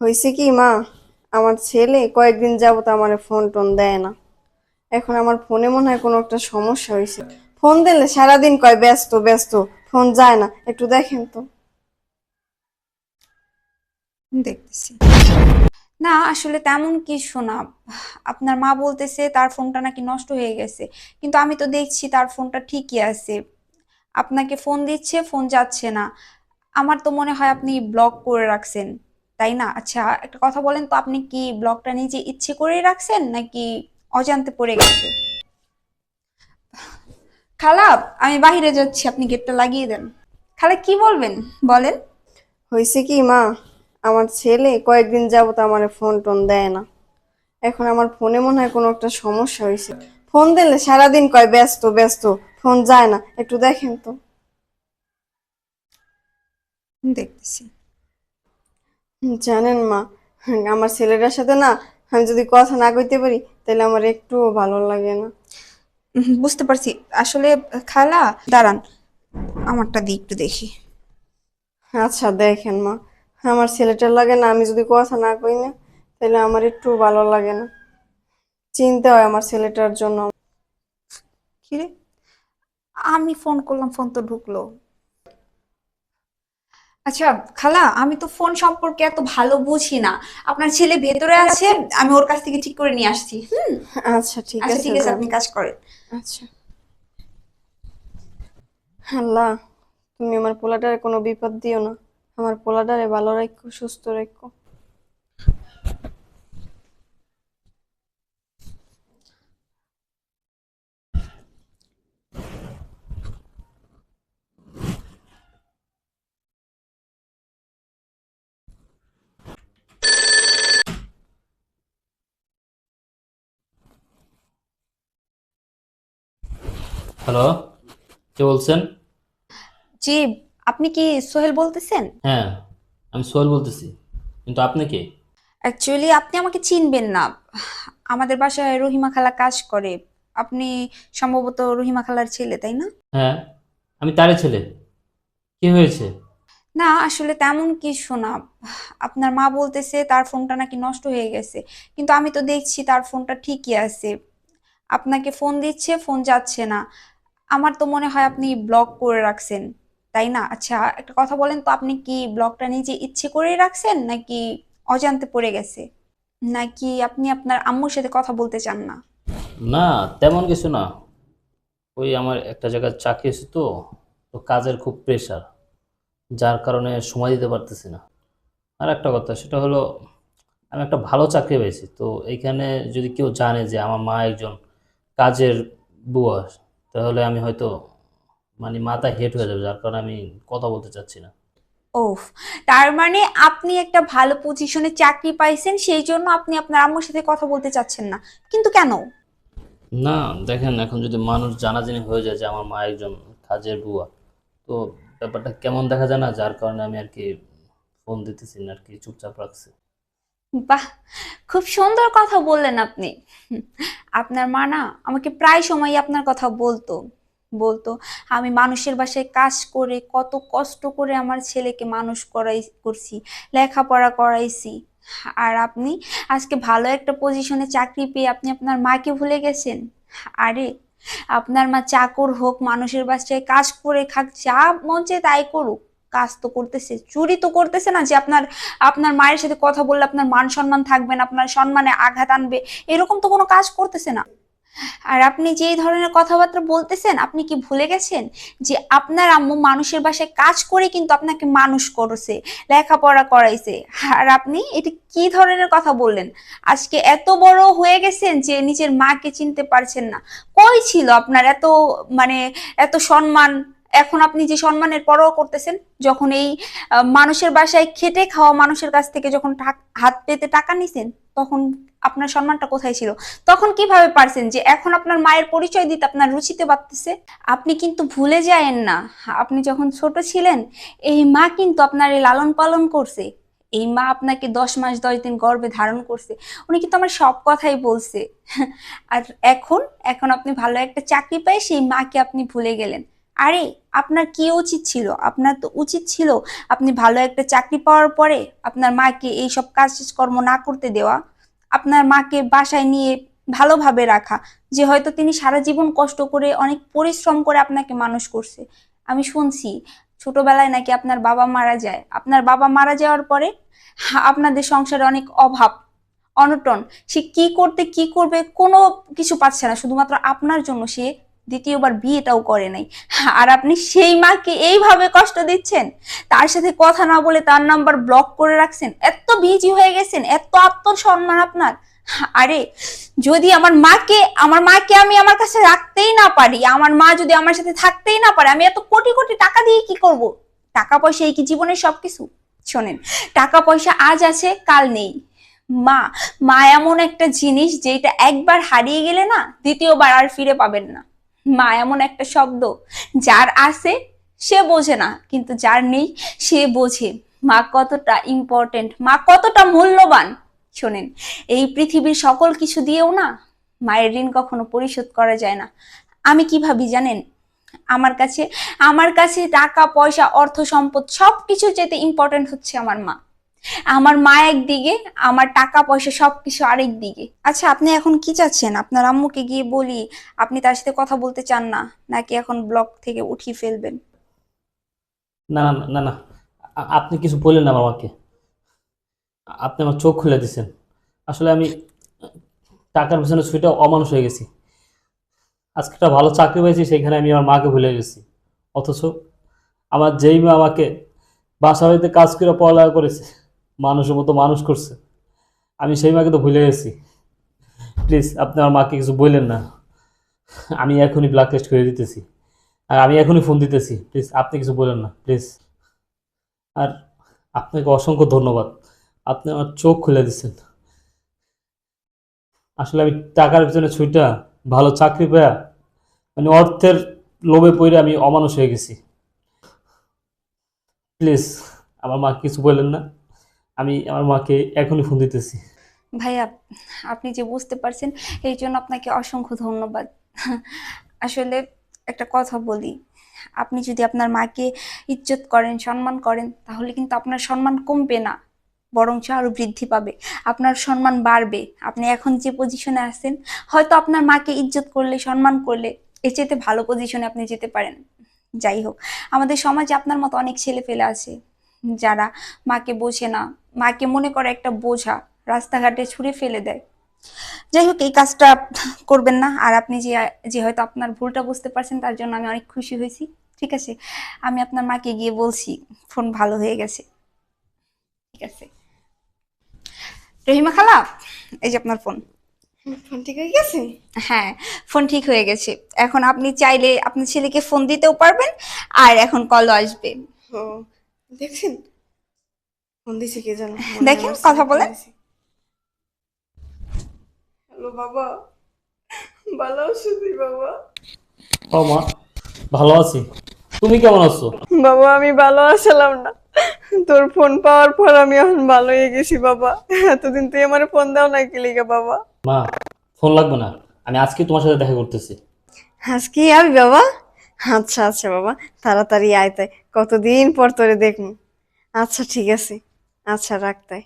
হয়েছে কি মা? আমার ছেলে কয়েকদিন যাব যাবত আমার ফোন টোন দেয় না। এখন আমার ফোনে মনে হয় কোনো একটা সমস্যা হয়েছে। ফোন দিলে সারাদিন কয়, ব্যস্ত ব্যস্ত ফোন যায় না। একটু দেখেন তো। দেখতেছি। না, আসলে তেমন কিছু না। আপনার মা বলতেছে তার ফোনটা নাকি নষ্ট হয়ে গেছে। কিন্তু আমি তো দেখছি তার ফোনটা ঠিকই আছে। আপনাকে ফোন দিচ্ছে ফোন যাচ্ছে না। আমার তো মনে হয় আপনি ব্লক করে রাখছেন। তাই না? আচ্ছা একটা কথা বলেন তো আপনি কি ব্লগটা নিজে ইচ্ছে করেই রাখছেন নাকি অজান্তে পড়ে গেছে? খালা আমি বাইরে যাচ্ছি আপনি গেটটা লাগিয়ে দেন। খালা কি বলবেন? বলেন। হয়েছে কি মা আমার ছেলে কয়েকদিন যাবত আমার ফোন টোন দেয় না। এখন আমার ফোনে মনে হয় কোনো একটা সমস্যা হয়েছে ফোন দিলে সারাদিন কয় ব্যস্ত ব্যস্ত ফোন যায় না। একটু দেখেন তো। দেখতেছি। জানেন মা আমার ছেলেটার সাথে না আমি যদি কথা না কইতে পারি তাহলে আমার একটুও ভালো লাগে না। বুঝতে পারছি। আসলে খালা দাঁড়ান আমারটা দিয়ে একটু দেখি। আচ্ছা দেখেন মা আমার ছেলেটার লাগে না আমি যদি কথা না কই না তাহলে আমার একটু ভালো লাগে না। চিন্তা হয় আমার ছেলেটার জন্য। কিরে? আমি ফোন করলাম ফোন তো ঢুকলো। আচ্ছা খালা আমি তো ফোন সম্পর্কে এত ভালো বুঝি না। আপনার ছেলে ভেতরে আছে? আমি ওর কাছ থেকে ঠিক করে নিয়ে আসছি হুম? আচ্ছা ঠিক আচ্ছা আছে ঠিক আছে আপনি কাজ করেন। আচ্ছা। আল্লাহ তুমি আমার পোলাটারে কোনো বিপদ দিও না। আমার পোলাটারে ভালো রাখো সুস্থ রাখো। হ্যালো কে বলছেন? জি আপনি কি সোহেল বলতেছেন? হ্যাঁ আমি সোহেল বলতেছি। কিন্তু আপনি কে? অ্যাকচুয়ালি আপনি আমাকে চিনবেন না। আমাদের বাসায় রহিমা খালা কাজ করে। আপনি সম্ভবত রহিমা খালার ছেলে তাই না? হ্যাঁ আমি তারই ছেলে। কি হয়েছে? না আসলে তেমন কিছু না। আপনার মা বলতেছে তার ফোনটা নাকি নষ্ট হয়ে গেছে। কিন্তু আমি তো দেখছি তার ফোনটা ঠিকই আছে। আপনাকে ফোন দিচ্ছে ফোন যাচ্ছে না। আমার তো মনে হয় আপনি ব্লক করে রাখছেন, তাই না? আচ্ছা একটা কথা বলেন তো, আপনি কি ব্লকটা নিজে ইচ্ছে করেই রাখছেন নাকি অজান্তে পড়ে গেছে? নাকি আপনি আপনার আম্মুর সাথে কথা বলতে চান না? না, তেমন কিছু না। ওই আমার একটা জায়গায় চাকরি আছে তো তো কাজের খুব প্রেশার যার কারণে সময় দিতে পারতেছি না। আর একটা কথা, সেটা হলো, আমি একটা ভালো চাকরি পেয়েছি, তো এইখানে যদি কেউ জানে যে আমার মা একজন কাজের বুয়া তাহলে আমি হয়তো মানে মাথা হেট হয়ে যাবে যার কারণে আমি কথা বলতে চাচ্ছি না। ওফ তার মানে আপনি একটা ভালো পজিশনে চাকরি পাইছেন সেই জন্য আপনি আপনার আম্মুর সাথে কথা বলতে চাচ্ছেন না। কিন্তু কেন? না দেখেন এখন যদি মানুষ জানাজানি হয়ে যায় যে আমার মা একজন কাজের বুয়া তো ব্যাপারটা কেমন দেখা যায় না যার কারণে আমি আর কি ফোন দিতেছি না আর কি চুপচাপ রাখছি। বাহ, খুব সুন্দর কথা বললেন আপনি। আপনার মা না আমাকে প্রায় সময় আপনার কথা বলতো। বলতো, আমি মানুষের বাসায় কাজ করে কত কষ্ট করে আমার ছেলেকে মানুষ করাই করছি, লেখাপড়া করাইছি। আর আপনি আজকে ভালো একটা পজিশনে চাকরি পেয়ে আপনি আপনার মাকে ভুলে গেছেন? আরে, আপনার মা চাকর হোক, মানুষের বাসায় কাজ করে খাক, যা মন চায় তাই করুক। কাজ তো করতেছে, চুরি তো করতেছে না যে আপনার আপনার মায়ের সাথে কথা বললে আপনার মান সম্মান থাকবে না, আপনার সম্মানে আঘাত আনবে, এরকম তো কোনো কাজ করতেছে না। আর আপনি যে ধরনের কথাবার্তা বলতেছেন, আপনি কি ভুলে গেছেন যে আপনার আম্মু মানুষের বাসায় কাজ করে কিন্তু আপনাকে মানুষ করেছে, লেখাপড়া করাইছে? আর আপনি এটা কি ধরনের কথা বললেন? আজকে এত বড় হয়ে গেছেন যে নিজের মাকে চিনতে পারছেন না। কই ছিল আপনার এত মানে এত সম্মান? এখন আপনি যে সম্মানের পরোয়া করতেছেন, যখন এই মানুষের বাসায় খেটে খাওয়া মানুষের কাছ থেকে যখন হাত পেতে টাকা নিছেন, তখন আপনার সম্মানটা কোথায় ছিল? তখন কীভাবে পারছেন যে এখন আপনার মায়ের পরিচয় দিতে আপনার রুচিতে বাড়তেছে আপনি কিন্তু ভুলে যায়েন না। আপনি যখন ছোট ছিলেন, এই মা কিন্তু আপনার এই লালন পালন করছে। এই মা আপনাকে দশ মাস, দশ দিন গর্ভে ধারণ করছে। উনি কিন্তু আমার সব কথাই বলছে। আর এখন এখন আপনি ভালো একটা চাকরি পেয়ে সেই মাকে আপনি ভুলে গেলেন। আরে, আপনার কি উচিত ছিল? আপনার তো উচিত ছিল আপনি ভালো একটা চাকরি পাওয়ার পরে আপনার মাকে এই সব কাজ কর্ম না করতে দেওয়া, আপনার মাকে বাসায় নিয়ে ভালোভাবে রাখা, যে হয়তো তিনি সারা জীবন কষ্ট করে, অনেক পরিশ্রম করে আপনাকে মানুষ করছে। আমি শুনছি ছোটবেলায় নাকি আপনার বাবা মারা যায়। আপনার বাবা মারা যাওয়ার পরে আপনাদের সংসারে অনেক অভাব, অনটন। সে কি করতে, কি করবে কোনো কিছু পাচ্ছে না। শুধুমাত্র আপনার জন্য সে দ্বিতীয়বার বিয়েটাও করে নাই। আর আপনি সেই মাকে এইভাবে কষ্ট দিচ্ছেন? তার সাথে কথা না বলে তার নাম্বার ব্লক করে রাখছেন? এত বিজি হয়ে গেছেন, এত আত্মসম্মান আপনার। আরে, যদি আমার মাকে আমার মাকে আমি আমার কাছে রাখতেই না পারি, আমার মা যদি আমার সাথে থাকতেই না পারে, আমি এত কোটি কোটি টাকা দিয়ে কি করব? টাকা পয়সা এই কি জীবনের সবকিছু? শোনেন, টাকা পয়সা আজ আছে, কাল নেই। মা মা এমন একটা জিনিস যেটা একবার হারিয়ে গেলে না, দ্বিতীয়বার আর ফিরে পাবেন না। মা এমন একটা শব্দ, যার আছে সে বোঝে না, কিন্তু যার নেই সে বোঝে। মা কতটা ইম্পর্টেন্ট মা কতটা মূল্যবান, শোনেন, এই পৃথিবীর সকল কিছু দিয়েও না মায়ের ঋণ কখনো পরিশোধ করা যায় না। আমি কি ভাবি জানেন? আমার কাছে আমার কাছে টাকা, পয়সা, অর্থ, সম্পদ সব কিছু যেতে ইম্পর্টেন্ট হচ্ছে আমার মা। আমার মা একদিকে, আমার টাকা, পয়সা, সবকিছু আরেক দিকে। আচ্ছা আপনি এখন কি চাচ্ছেন? আপনার আম্মুকে গিয়ে বলি, আপনি তার সাথে কথা বলতে চান না, নাকি এখন ব্লক থেকে উঠিয়ে ফেলবেন? না না না না, আ- আপনি কিছু বললেন না আমাকে। আপনি আমার চোখ খুলে দিছেন। আসলে আমি টাকার পিছনে ছুটে অমানুষ হয়ে গেছি। আজকে একটা ভালো চাকরি পেয়েছি, সেখানে আমি আমার মাকে ভুলে গেছি। অথচ আমার যেই মা আমাকে বাসা বাড়িতে কাজ করে পড়ালেখা করেছে মানুষের মতো মানুষ করছে। আমি সেই মাকে তো ভুলে গেছি। প্লিজ আপনি আমার মাকে কিছু বললেন না। আমি এখনই ব্লাড টেস্ট করে দিতেছি। আর আমি এখনই ফোন দিতেছি। প্লিজ আপনি কিছু বলেন না। প্লিজ আর আপনাকে অসংখ্য ধন্যবাদ। আপনি আমার চোখ খুলে দিচ্ছেন আসলে আমি টাকার পিছনে ছুইটা ভালো চাকরি পেয়া মানে অর্থের লোভে পড়ে আমি অমানুষ হয়ে গেছি। প্লিজ আমার মা কিছু বললেন না। আমি আমার মাকে এখনই ফোন দিতেছি। ভাইয়া, আপনি যে বুঝতে পারছেন, এই জন্য আপনাকে অসংখ্য ধন্যবাদ। আসলে একটা কথা বলি, আপনি যদি আপনার মাকে ইজ্জত করেন, সম্মান করেন, তাহলে কিন্তু আপনার সম্মান কমবে না, বরঞ্চ আরও বৃদ্ধি পাবে, আপনার সম্মান বাড়বে। আপনি এখন যে পজিশনে আছেন, হয়তো আপনার মাকে ইজ্জত করলে, সম্মান করলে, এর চেয়ে ভালো পজিশনে আপনি যেতে পারেন। যাই হোক, আমাদের সমাজে আপনার মতো অনেক ছেলে ফেলে আছে যারা মাকে বোঝে না মাকে মনে করে একটা বোঝা রাস্তাঘাটে ছুঁড়ে ফেলে দেয়। যাই হোক এই কাজটা করবেন না আর আপনি যে যে হয়তো আপনার ভুলটা বুঝতে পারছেন তার জন্য আমি অনেক খুশি হয়েছি ঠিক আছে? আমি আপনার মাকে গিয়ে বলছি ফোন ভালো হয়ে গেছে। ঠিক আছে? রহিমা খালা এই যে আপনার ফোন। ফোন ঠিক হয়ে গেছে? হ্যাঁ ফোন ঠিক হয়ে গেছে। এখন আপনি চাইলে আপনার ছেলেকে ফোন দিতেও পারবেন আর এখন কলও আসবে। ও দেখছেন? ফোন দিছে কে জানো? দেখেন, কথা বলেন। হ্যালো বাবা ভালো আছো তুই বাবা? ও মা ভালো আছি। তুমি কেমন আছো? বাবা আমি ভালো আসলাম না। তোর ফোন পাওয়ার পর আমি এখন ভালো হয়ে গেছি বাবা। এতদিন তুই আমার ফোন দাও না কি লিগা বাবা? মা ফোন লাগবে না। আমি আজকে তোমার সাথে দেখা করতেছি। আজকে আবি বাবা আচ্ছা আচ্ছা বাবা, তাড়াতাড়ি আয় তাই, কতদিন পর তোরে দেখুন আচ্ছা ঠিক আছে। আচ্ছা রাখ তাই।